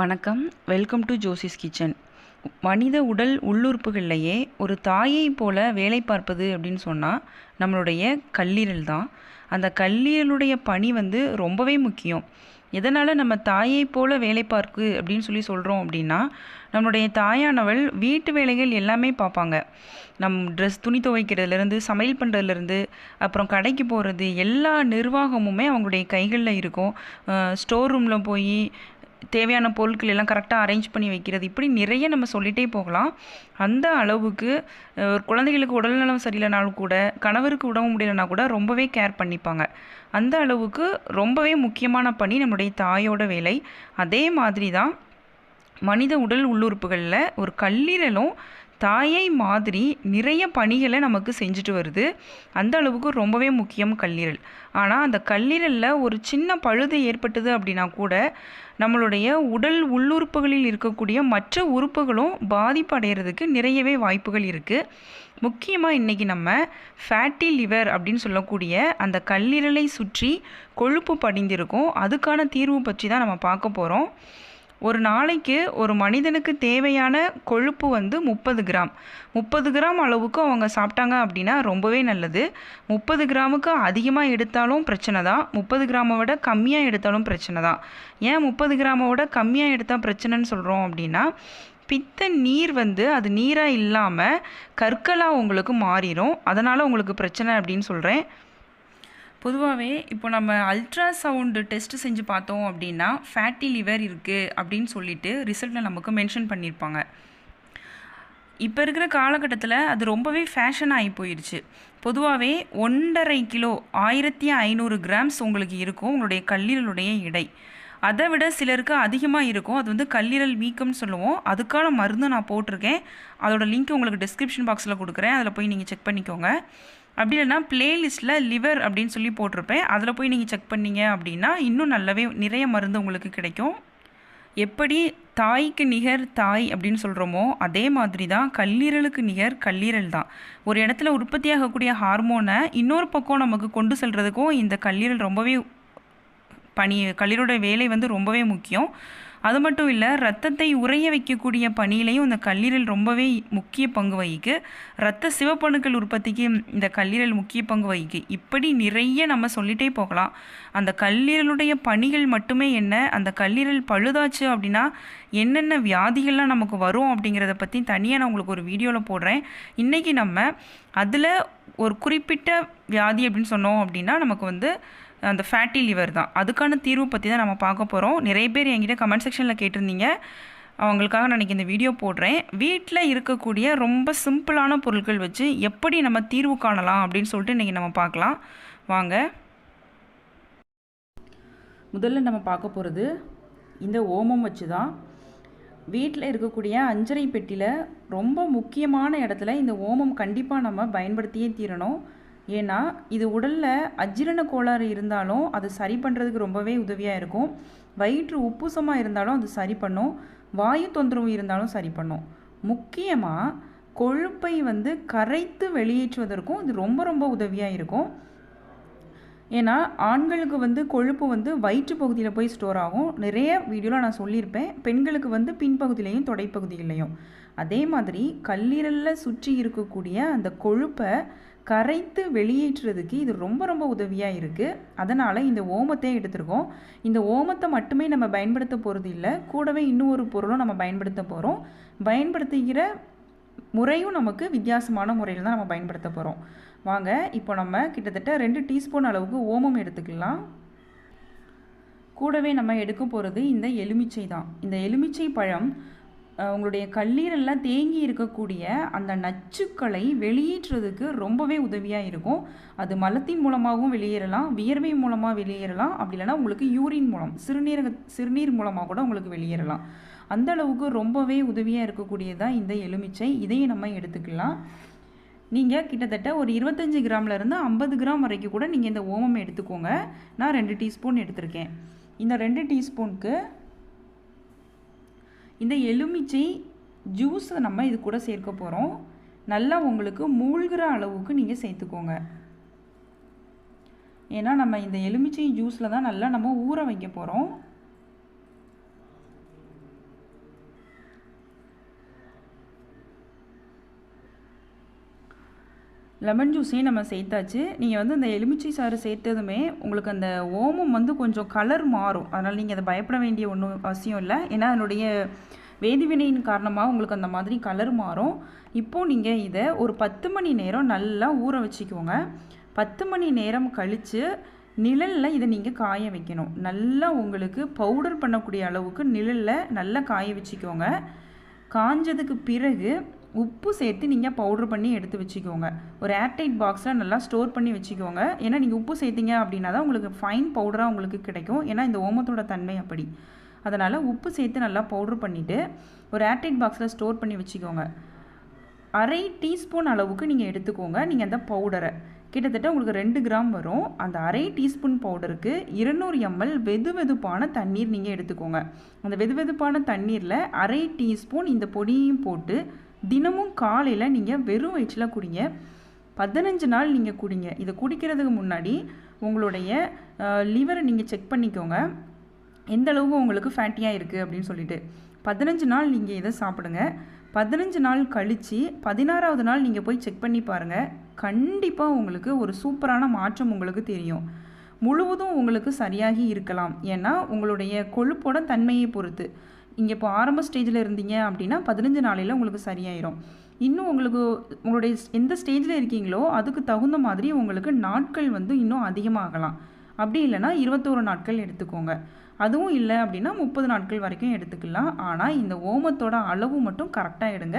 வணக்கம். Welcome to Josie's kitchen மனித உடல் உள்ளுறுப்புகள்லையே ஒரு தாயை போல வேலை பார்ப்பது அப்படின்னு சொன்னால் நம்மளுடைய கல்லீரல் தான். அந்த கல்லீரலுடைய பணி வந்து ரொம்பவே முக்கியம். எதனால் நம்ம தாயை போல வேலை பார்க்கு அப்படின்னு சொல்லி சொல்கிறோம் அப்படின்னா நம்மளுடைய தாயானவள் வீட்டு வேலைகள் எல்லாமே பார்ப்பாங்க. நம் ட்ரெஸ் துணி துவைக்கிறதுலேருந்து சமையல் பண்ணுறதுலேருந்து அப்புறம் கடைக்கு போகிறது எல்லா நிர்வாகமுமே அவங்களுடைய கைகளில் இருக்கும். ஸ்டோர் ரூமில் போய் தேவையான பொருட்கள் எல்லாம் கரெக்டாக அரேஞ்ச் பண்ணி வைக்கிறது. இப்படி நிறைய நம்ம சொல்லிகிட்டே போகலாம். அந்த அளவுக்கு ஒரு குழந்தைகளுக்கு உடல்நலம் சரியில்லைனாலும் கூட கணவருக்கு உடம்பு முடியலைனா கூட ரொம்பவே கேர் பண்ணிப்பாங்க. அந்த அளவுக்கு ரொம்பவே முக்கியமான பணி நம்முடைய தாயோட வேலை. அதே மாதிரி தான் மனித உடல் உள்ளுறுப்புகளில் ஒரு கல்லீரலும் தாயை மாதிரி நிறைய பணிகளை நமக்கு செஞ்சுட்டு வருது. அந்த அளவுக்கு ரொம்பவே முக்கியம் கல்லீரல். ஆனால் அந்த கல்லீரலில் ஒரு சின்ன பழுது ஏற்பட்டது அப்படின்னா கூட நம்மளுடைய உடல் உள்ளுறுப்புகளில் இருக்கக்கூடிய மற்ற உறுப்புகளும் பாதிப்பு அடைகிறதுக்கு நிறையவே வாய்ப்புகள் இருக்குது முக்கியமாக இன்றைக்கி நம்ம ஃபேட்டி லிவர் அப்படின்னு சொல்லக்கூடிய அந்த கல்லீரலை சுற்றி கொழுப்பு படிந்திருக்கும். அதுக்கான தீர்வு பற்றி தான் நம்ம பார்க்க போகிறோம் ஒரு நாளைக்கு ஒரு மனிதனுக்கு தேவையான கொழுப்பு வந்து முப்பது கிராம். முப்பது கிராம் அளவுக்கு அவங்க சாப்பிட்டாங்க அப்படின்னா ரொம்பவே நல்லது. முப்பது கிராமுக்கு அதிகமாக எடுத்தாலும் பிரச்சனை தான். முப்பது கிராமை விட கம்மியாக எடுத்தாலும் பிரச்சனை தான். ஏன் முப்பது கிராமை விட கம்மியாக எடுத்தால் பிரச்சனைன்னு சொல்கிறோம் அப்படின்னா பித்த நீர் வந்து அது நீராக இல்லாமல் கற்களாக உங்களுக்கு மாறிடும் அதனால் உங்களுக்கு பிரச்சனை அப்படின்னு சொல்கிறேன் பொதுவாகவே இப்போ நம்ம அல்ட்ரா சவுண்டு டெஸ்ட்டு செஞ்சு பார்த்தோம் அப்படின்னா ஃபேட்டி லிவர் இருக்குது அப்படின்னு சொல்லிட்டு ரிசல்ட்டில் நமக்கு மென்ஷன் பண்ணியிருப்பாங்க. இப்போ இருக்கிற காலகட்டத்தில் அது ரொம்பவே ஃபேஷன் ஆகி போயிடுச்சு பொதுவாகவே ஒன்றரை கிலோ ஆயிரத்தி ஐநூறு கிராம்ஸ் உங்களுக்கு இருக்கும் உங்களுடைய கல்லீரலுடைய எடை. அதை விட சிலருக்கு அதிகமாக இருக்கும். அது வந்து கல்லீரல் வீக்கம்னு சொல்லுவோம். அதுக்கான மருந்து நான் போட்டிருக்கேன். அதோடய லிங்க் உங்களுக்கு டிஸ்கிரிப்ஷன் பாக்ஸில் கொடுக்குறேன். அதில் போய் நீங்கள் செக் பண்ணிக்கோங்க. அப்படி இல்லைன்னா ப்ளேலிஸ்ட்டில் லிவர் அப்படின்னு சொல்லி போட்டிருப்பேன். அதில் போய் நீங்கள் செக் பண்ணீங்க அப்படின்னா இன்னும் நல்லாவே நிறைய மருந்து உங்களுக்கு கிடைக்கும். எப்படி தாய்க்கு நிகர் தாய் அப்படின்னு சொல்கிறோமோ அதே மாதிரி தான் கல்லீரலுக்கு நிகர் கல்லீரல் தான். ஒரு இடத்துல உற்பத்தியாகக்கூடிய ஹார்மோனை இன்னொரு பக்கம் நமக்கு கொண்டு செல்கிறதுக்கும் இந்த கல்லீரல் ரொம்பவே பணி கல்லீரலோட வேலை வந்து ரொம்பவே முக்கியம். அது மட்டும் இல்லை ரத்தத்தை உறைய வைக்கக்கூடிய பணியிலையும் இந்த கல்லீரல் ரொம்பவே முக்கிய பங்கு வகிக்கு. ரத்த சிவப்பணுக்கள் உற்பத்திக்கு இந்த கல்லீரல் முக்கிய பங்கு வகிக்கு. இப்படி நிறைய நம்ம சொல்லிட்டே போகலாம். அந்த கல்லீரலுடைய பணிகள் மட்டுமே என்ன அந்த கல்லீரல் பழுதாச்சு அப்படின்னா என்னென்ன வியாதிகள்லாம் நமக்கு வரும் அப்படிங்கிறத பற்றி தனியாக நான் உங்களுக்கு ஒரு வீடியோவில் போடுறேன். இன்றைக்கி நம்ம அதில் ஒரு குறிப்பிட்ட வியாதி அப்படின்னு சொன்னோம் அப்படின்னா நமக்கு வந்து அந்த ஃபேட்டி லிவர் தான். அதுக்கான தீர்வு பற்றி தான் நம்ம பார்க்க போகிறோம் நிறைய பேர் என்கிட்ட கமெண்ட் செக்ஷனில் கேட்டிருந்தீங்க. அவங்களுக்காக நான் இன்றைக்கி இந்த வீடியோ போடுறேன். வீட்டில் இருக்கக்கூடிய ரொம்ப சிம்பிளான பொருட்கள் வச்சு எப்படி நம்ம தீர்வு காணலாம் அப்படின்னு சொல்லிட்டு இன்றைக்கி நம்ம பார்க்கலாம். வாங்க. முதல்ல நம்ம பார்க்க போகிறது இந்த ஓமம் வச்சு தான். வீட்டில் இருக்கக்கூடிய அஞ்சரை பெட்டியில் ரொம்ப முக்கியமான இடத்துல இந்த ஓமம் கண்டிப்பாக நம்ம பயன்படுத்தியே தீரணும். ஏன்னா இது உடலில் அஜீரண கோளாறு இருந்தாலும் அது சரி பண்ணுறதுக்கு ரொம்பவே உதவியாக இருக்கும். வயிற்று உப்புசமாக இருந்தாலும் அது சரி பண்ணும். வாயு தொந்தரவு இருந்தாலும் சரி பண்ணும். முக்கியமாக கொழுப்பை வந்து கரைத்து வெளியேற்றுவதற்கும் இது ரொம்ப ரொம்ப உதவியாக இருக்கும். ஏன்னா ஆண்களுக்கு வந்து கொழுப்பு வந்து வயிற்று பகுதியில் போய் ஸ்டோர் ஆகும். நிறைய வீடியோவில் நான் சொல்லியிருப்பேன். பெண்களுக்கு வந்து பின்பகுதியிலையும் தொடைப்பகுதியிலையும். அதே மாதிரி கல்லீரலில் சுற்றி இருக்கக்கூடிய அந்த கொழுப்பை கரைத்து வெளியேற்றுறதுக்கு இது ரொம்ப ரொம்ப உதவியாக இருக்குது அதனால் இந்த ஓமத்தை எடுத்திருக்கோம். இந்த ஓமத்தை மட்டுமே நம்ம பயன்படுத்த போகிறது இல்லை. கூடவே இன்னும் ஒரு பொருளும் நம்ம பயன்படுத்த போகிறோம் பயன்படுத்துகிற முறையும் நமக்கு வித்தியாசமான முறையில் தான் நம்ம பயன்படுத்த போகிறோம் வாங்க இப்போ நம்ம கிட்டத்தட்ட ரெண்டு டீஸ்பூன் அளவுக்கு ஓமம் எடுத்துக்கலாம். கூடவே நம்ம எடுக்க போகிறது இந்த எலுமிச்சை தான். இந்த எலுமிச்சை பழம் உங்களுடைய கல்லீரலில் தேங்கி இருக்கக்கூடிய அந்த நச்சுக்களை வெளியேற்றுறதுக்கு ரொம்பவே உதவியாக இருக்கும். அது மலத்தின் மூலமாகவும் வெளியேறலாம் வியர்வை மூலமாக வெளியேறலாம் அப்படி இல்லைன்னா உங்களுக்கு யூரின் மூலம் சிறுநீரக சிறுநீர் மூலமாக கூட உங்களுக்கு வெளியேறலாம். அந்த அளவுக்கு ரொம்பவே உதவியாக இருக்கக்கூடியதாக இந்த எலுமிச்சை. இதையும் நம்ம எடுத்துக்கலாம். நீங்கள் கிட்டத்தட்ட ஒரு இருபத்தஞ்சி கிராம்லேருந்து ஐம்பது கிராம் வரைக்கும் கூட நீங்கள் இந்த ஓமம் எடுத்துக்கோங்க. நான் ரெண்டு டீஸ்பூன் எடுத்திருக்கேன். இந்த ரெண்டு டீஸ்பூனுக்கு இந்த எலுமிச்சை ஜூஸை நம்ம இது கூட சேர்க்க போகிறோம் நல்லா உங்களுக்கு மூழ்கிற அளவுக்கு நீங்கள் சேர்த்துக்கோங்க. ஏன்னா நம்ம இந்த எலுமிச்சை ஜூஸில் தான் நல்லா நம்ம ஊற வைக்க போகிறோம் லெமன் ஜூஸையும் நம்ம சேர்த்தாச்சு. நீங்கள் வந்து அந்த எலுமிச்சை சாறு சேர்த்ததுமே உங்களுக்கு அந்த ஓமம் வந்து கொஞ்சம் கலர் மாறும். அதனால் நீங்கள் அதை பயப்பட வேண்டிய ஒன்றும் அவசியம் இல்லை. ஏன்னா அதனுடைய வேதிவினையின் காரணமாக உங்களுக்கு அந்த மாதிரி கலர் மாறும். இப்போது நீங்கள் இதை ஒரு பத்து மணி நேரம் நல்லா ஊற வச்சுக்கோங்க. பத்து மணி நேரம் கழித்து நிழலில் இதை நீங்கள் காய வைக்கணும். நல்லா உங்களுக்கு பவுடர் பண்ணக்கூடிய அளவுக்கு நிழலில் நல்லா காய வச்சுக்கோங்க. காஞ்சதுக்கு பிறகு உப்பு சேர்த்து நீங்கள் பவுட்ரு பண்ணி எடுத்து வச்சுக்கோங்க. ஒரு ஏர்டைட் பாக்ஸில் நல்லா ஸ்டோர் பண்ணி வச்சுக்கோங்க. ஏன்னா நீங்கள் உப்பு சேர்த்திங்க அப்படின்னா தான் உங்களுக்கு ஃபைன் பவுடராக உங்களுக்கு கிடைக்கும். ஏன்னா இந்த ஓமத்தோட தன்மை அப்படி. அதனால் உப்பு சேர்த்து நல்லா பவுட்ரு பண்ணிவிட்டு ஒரு ஏர்டைட் பாக்ஸில் ஸ்டோர் பண்ணி வச்சுக்கோங்க. அரை டீஸ்பூன் அளவுக்கு நீங்கள் எடுத்துக்கோங்க. நீங்கள் அந்த பவுடரை கிட்டத்தட்ட உங்களுக்கு ரெண்டு கிராம் வரும். அந்த அரை டீஸ்பூன் பவுடருக்கு இருநூறு எம்எல் வெது வெதுப்பான தண்ணீர் நீங்கள் எடுத்துக்கோங்க. அந்த வெது வெதுப்பான தண்ணீரில் அரை டீஸ்பூன் இந்த பொடியையும் போட்டு தினமும் காலையில் நீங்கள் வெறும் வயிற்றில் குடிங்க. பதினஞ்சு நாள் நீங்கள் குடிங்க. இதை குடிக்கிறதுக்கு முன்னாடி உங்களுடைய லிவரை நீங்கள் செக் பண்ணிக்கோங்க. எந்த அளவுக்கு உங்களுக்கு ஃபேட்டியாக இருக்குது அப்படின்னு சொல்லிட்டு. பதினஞ்சு நாள் நீங்கள் இதை சாப்பிடுங்க. பதினஞ்சு நாள் கழித்து பதினாறாவது நாள் நீங்கள் போய் செக் பண்ணி பாருங்கள் கண்டிப்பாக உங்களுக்கு ஒரு சூப்பரான மாற்றம் உங்களுக்கு தெரியும். முழுவதும் உங்களுக்கு சரியாகி இருக்கலாம். ஏன்னா உங்களுடைய கொழுப்போட தன்மையை பொறுத்து. இங்கே இப்போ ஆரம்ப ஸ்டேஜில் இருந்தீங்க அப்படின்னா பதினஞ்சு நாளையில் உங்களுக்கு சரியாயிரும். இன்னும் உங்களுக்கு உங்களுடைய எந்த ஸ்டேஜில் இருக்கீங்களோ அதுக்கு தகுந்த மாதிரி உங்களுக்கு நாட்கள் வந்து இன்னும் அதிகமாகலாம். அப்படி இல்லைன்னா இருபத்தோரு நாட்கள் எடுத்துக்கோங்க. அதுவும் இல்லை அப்படின்னா முப்பது நாட்கள் வரைக்கும் எடுத்துக்கலாம். ஆனால் இந்த ஓமத்தோட அளவு மட்டும் கரெக்டாக எடுங்க.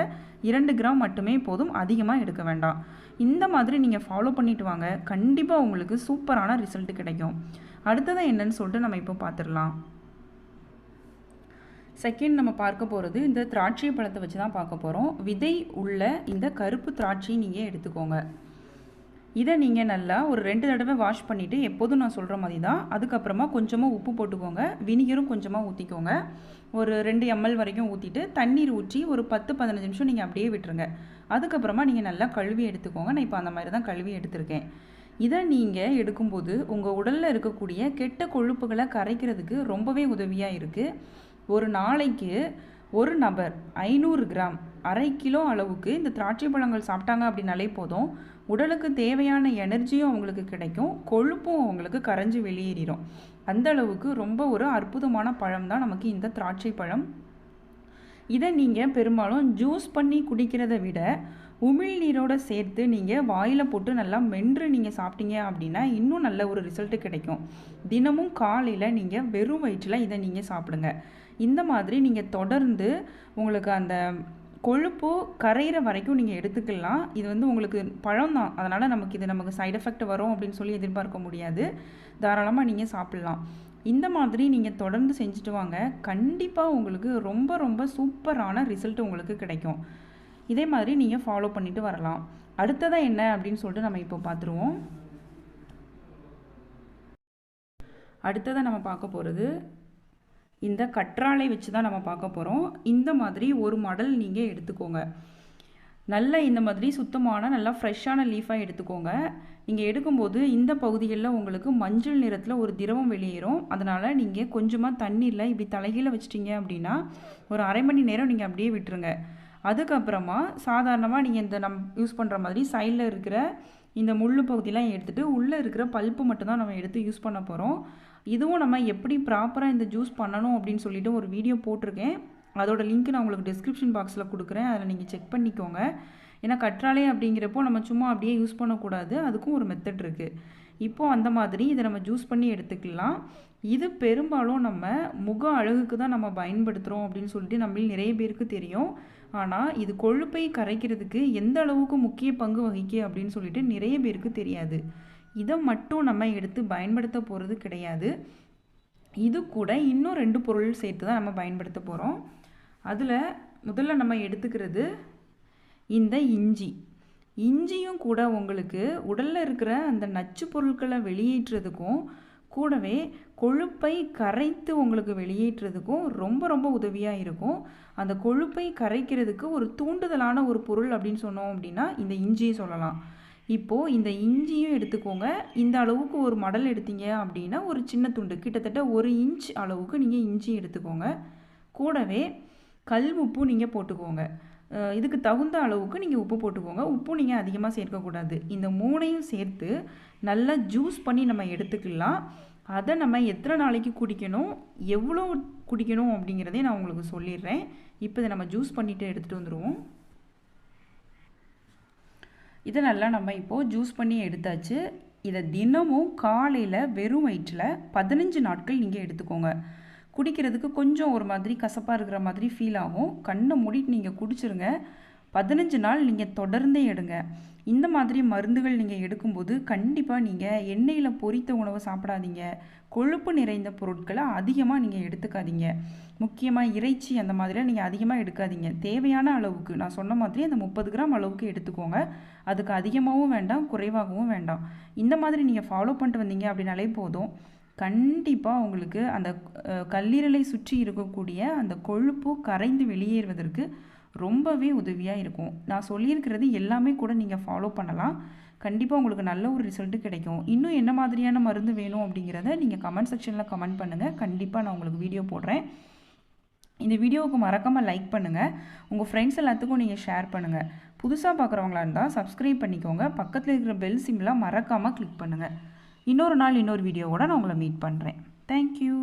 இரண்டு கிராம் மட்டுமே போதும் அதிகமாக எடுக்க வேண்டாம். இந்த மாதிரி நீங்கள் ஃபாலோ பண்ணிட்டு வாங்க. கண்டிப்பாக உங்களுக்கு சூப்பரான ரிசல்ட் கிடைக்கும். அடுத்ததான் என்னன்னு சொல்லிட்டு நம்ம இப்போ பார்த்துடலாம். செகண்ட் நம்ம பார்க்க போகிறது இந்த திராட்சை பழத்தை வச்சு தான் பார்க்க போகிறோம் விதை உள்ள இந்த கருப்பு திராட்சை நீங்கள் எடுத்துக்கோங்க. இதை நீங்கள் நல்லா ஒரு ரெண்டு தடவை வாஷ் பண்ணிவிட்டு எப்போதும் நான் சொல்கிற மாதிரி தான். அதுக்கப்புறமா கொஞ்சமாக உப்பு போட்டுக்கோங்க. வினிகரும் கொஞ்சமாக ஊற்றிக்கோங்க ஒரு ரெண்டு எம்எல் வரைக்கும் ஊற்றிட்டு தண்ணீர் ஊற்றி ஒரு பத்து பதினஞ்சு நிமிஷம் நீங்கள் அப்படியே விட்டுருங்க. அதுக்கப்புறமா நீங்கள் நல்லா கழுவி எடுத்துக்கோங்க. நான் இப்போ அந்த மாதிரி தான் கழுவி எடுத்திருக்கேன். இதை நீங்கள் எடுக்கும்போது உங்கள் உடலில் இருக்கக்கூடிய கெட்ட கொழுப்புகளை கரைக்கிறதுக்கு ரொம்பவே உதவியாக இருக்குது ஒரு நாளைக்கு ஒரு நபர் ஐநூறு கிராம் அரை கிலோ அளவுக்கு இந்த திராட்சை பழங்கள் சாப்பிட்டாங்க அப்படின்னாலே போதும். உடலுக்கு தேவையான எனர்ஜியும் அவங்களுக்கு கிடைக்கும். கொழுப்பும் அவங்களுக்கு கரைஞ்சி வெளியேறிடும் அந்த அளவுக்கு ரொம்ப ஒரு அற்புதமான பழம் தான் நமக்கு இந்த திராட்சை பழம். இதை நீங்கள் பெரும்பாலும் ஜூஸ் பண்ணி குடிக்கிறத விட உமிழ்நீரோட சேர்த்து நீங்கள் வாயில் போட்டு நல்லா மென்று நீங்கள் சாப்பிட்டீங்க அப்படின்னா இன்னும் நல்ல ஒரு ரிசல்ட்டு கிடைக்கும். தினமும் காலையில் நீங்கள் வெறும் வயிற்றில் இதை நீங்கள் சாப்பிடுங்க. இந்த மாதிரி நீங்கள் தொடர்ந்து உங்களுக்கு அந்த கொழுப்பு கரையிற வரைக்கும் நீங்கள் எடுத்துக்கலாம். இது வந்து உங்களுக்கு பழம் தான். அதனால் நமக்கு இது நமக்கு சைடு எஃபெக்ட் வரும் அப்படின்னு சொல்லி எதிர்பார்க்க முடியாது. தாராளமாக நீங்கள் சாப்பிட்லாம். இந்த மாதிரி நீங்கள் தொடர்ந்து செஞ்சுட்டு வாங்க. கண்டிப்பாக உங்களுக்கு ரொம்ப ரொம்ப சூப்பரான ரிசல்ட் உங்களுக்கு கிடைக்கும். இதே மாதிரி நீங்கள் ஃபாலோ பண்ணிட்டு வரலாம். அடுத்ததாக என்ன அப்படின்னு சொல்லிட்டு நம்ம இப்போ பார்த்துருவோம். அடுத்ததாக நம்ம பார்க்க போகிறது இந்த கற்றாழை வச்சு தான் நம்ம பார்க்க போகிறோம் இந்த மாதிரி ஒரு மடல் நீங்கள் எடுத்துக்கோங்க. நல்ல இந்த மாதிரி சுத்தமான நல்லா ஃப்ரெஷ்ஷான லீஃபாக எடுத்துக்கோங்க. நீங்கள் எடுக்கும்போது இந்த பகுதிகளில் உங்களுக்கு மஞ்சள் நிறத்தில் ஒரு திரவம் வெளியேறும். அதனால் நீங்கள் கொஞ்சமாக தண்ணீரில் இப்படி தலைகீழ வச்சிட்டிங்க அப்படின்னா ஒரு அரை மணி நேரம் நீங்கள் அப்படியே விட்டுருங்க. அதுக்கப்புறமா சாதாரணமாக நீங்கள் இந்த நம் யூஸ் பண்ணுற மாதிரி சைடில் இருக்கிற இந்த முள் பகுதியெலாம் எடுத்துகிட்டு உள்ளே இருக்கிற பல்ப்பு மட்டும்தான் நம்ம எடுத்து யூஸ் பண்ண போகிறோம் இதுவும் நம்ம எப்படி ப்ராப்பராக இந்த ஜூஸ் பண்ணணும் அப்படின்னு சொல்லிட்டு ஒரு வீடியோ போட்டிருக்கேன். அதோட லிங்க் நான் உங்களுக்கு டிஸ்கிரிப்ஷன் பாக்ஸில் கொடுக்குறேன். அதில் நீங்கள் செக் பண்ணிக்கோங்க. ஏன்னா கற்றாழை அப்படிங்கிறப்போ நம்ம சும்மா அப்படியே யூஸ் பண்ணக்கூடாது. அதுக்கும் ஒரு மெத்தட் இருக்குது இப்போது அந்த மாதிரி இதை நம்ம ஜூஸ் பண்ணி எடுத்துக்கலாம். இது பெரும்பாலும் நம்ம முக அழகுக்கு தான் நம்ம பயன்படுத்துகிறோம் அப்படின்னு சொல்லிட்டு நம்மளில் நிறைய பேருக்கு தெரியும். ஆனால் இது கொழுப்பை கரைக்கிறதுக்கு எந்த அளவுக்கு முக்கிய பங்கு வகிக்கு அப்படின்னு சொல்லிட்டு நிறைய பேருக்கு தெரியாது. இதை மட்டும் நம்ம எடுத்து பயன்படுத்த போகிறது கிடையாது. இது கூட இன்னும் ரெண்டு பொருள் சேர்த்து தான் நம்ம பயன்படுத்த போகிறோம் அதில் முதல்ல நம்ம எடுத்துக்கிறது இந்த இஞ்சி. இஞ்சியும் கூட உங்களுக்கு உடலில் இருக்கிற அந்த நச்சு பொருட்களை வெளியேற்றுறதுக்கும் கூடவே கொழுப்பை கரைத்து உங்களுக்கு வெளியேற்றுறதுக்கும் ரொம்ப ரொம்ப உதவியாக இருக்கும். அந்த கொழுப்பை கரைக்கிறதுக்கு ஒரு தூண்டுதலான ஒரு பொருள் அப்படின்னு சொன்னோம் அப்படின்னா இந்த இஞ்சியை சொல்லலாம். இப்போது இந்த இஞ்சியும் எடுத்துக்கோங்க. இந்த அளவுக்கு ஒரு மடல் எடுத்தீங்க அப்படின்னா ஒரு சின்ன துண்டு. கிட்டத்தட்ட ஒரு இன்ச் அளவுக்கு நீங்கள் இஞ்சி எடுத்துக்கோங்க. கூடவே கல் உப்பு நீங்கள் போட்டுக்கோங்க. இதுக்கு தகுந்த அளவுக்கு நீங்கள் உப்பு போட்டுக்கோங்க. உப்பு நீங்கள் அதிகமாக சேர்க்கக்கூடாது இந்த மூணையும் சேர்த்து நல்லா ஜூஸ் பண்ணி நம்ம எடுத்துக்கலாம். அதை நம்ம எத்தனை நாளைக்கு குடிக்கணும் எவ்வளோ குடிக்கணும் அப்படிங்கிறதே நான் உங்களுக்கு சொல்லிடுறேன். இப்போ இதை நம்ம ஜூஸ் பண்ணிவிட்டு எடுத்துகிட்டு வந்துடுவோம் இதை நல்லா நம்ம இப்போது ஜூஸ் பண்ணி எடுத்தாச்சு. இதை தினமும் காலையில் வெறும் வயிற்றில் பதினஞ்சு நாட்கள் நீங்கள் எடுத்துக்கோங்க. குடிக்கிறதுக்கு கொஞ்சம் ஒரு மாதிரி கசப்பாக இருக்கிற மாதிரி ஃபீல் ஆகும். கண்ணை மூடிட்டு நீங்கள் குடிச்சிருங்க. பதினஞ்சு நாள் நீங்கள் தொடர்ந்தே எடுங்க. இந்த மாதிரி மருந்துகள் நீங்கள் எடுக்கும்போது கண்டிப்பாக நீங்கள் எண்ணெயில் பொரித்த உணவு சாப்பிடாதீங்க. கொழுப்பு நிறைந்த பொருட்களை அதிகமாக நீங்கள் எடுத்துக்காதீங்க. முக்கியமாக இறைச்சி அந்த மாதிரிலாம் நீங்கள் அதிகமாக எடுக்காதீங்க. தேவையான அளவுக்கு நான் சொன்ன மாதிரி அந்த முப்பது கிராம் அளவுக்கு எடுத்துக்கோங்க. அதுக்கு அதிகமாகவும் வேண்டாம் குறைவாகவும் வேண்டாம். இந்த மாதிரி நீங்கள் ஃபாலோ பண்ணிட்டு வந்தீங்க அப்படின்னாலே போதும். கண்டிப்பாக உங்களுக்கு அந்த கல்லீரலை சுற்றி இருக்கக்கூடிய அந்த கொழுப்பு கரைந்து வெளியேறுவதற்கு ரொம்பவே உதவியாக இருக்கும். நான் சொல்லியிருக்கிறது எல்லாமே கூட நீங்கள் ஃபாலோ பண்ணலாம். கண்டிப்பாக உங்களுக்கு நல்ல ஒரு ரிசல்ட்டு கிடைக்கும். இன்னும் என்ன மாதிரியான மருந்து வேணும் அப்படிங்கிறத நீங்கள் கமெண்ட் செக்ஷனில் கமெண்ட் பண்ணுங்கள் கண்டிப்பாக நான் உங்களுக்கு வீடியோ போடுறேன். இந்த வீடியோவுக்கு மறக்காமல் லைக் பண்ணுங்கள் உங்கள் ஃப்ரெண்ட்ஸ் எல்லாத்துக்கும் நீங்கள் ஷேர் பண்ணுங்கள் புதுசாக பார்க்குறவங்களா இருந்தால் சப்ஸ்கிரைப் பண்ணிக்கோங்க. பக்கத்தில் இருக்கிற பெல் சிம்லாம் மறக்காமல் கிளிக் பண்ணுங்கள் இன்னொரு நாள் இன்னொரு வீடியோவோட நான் உங்களை மீட் பண்ணுறேன் தேங்க்யூ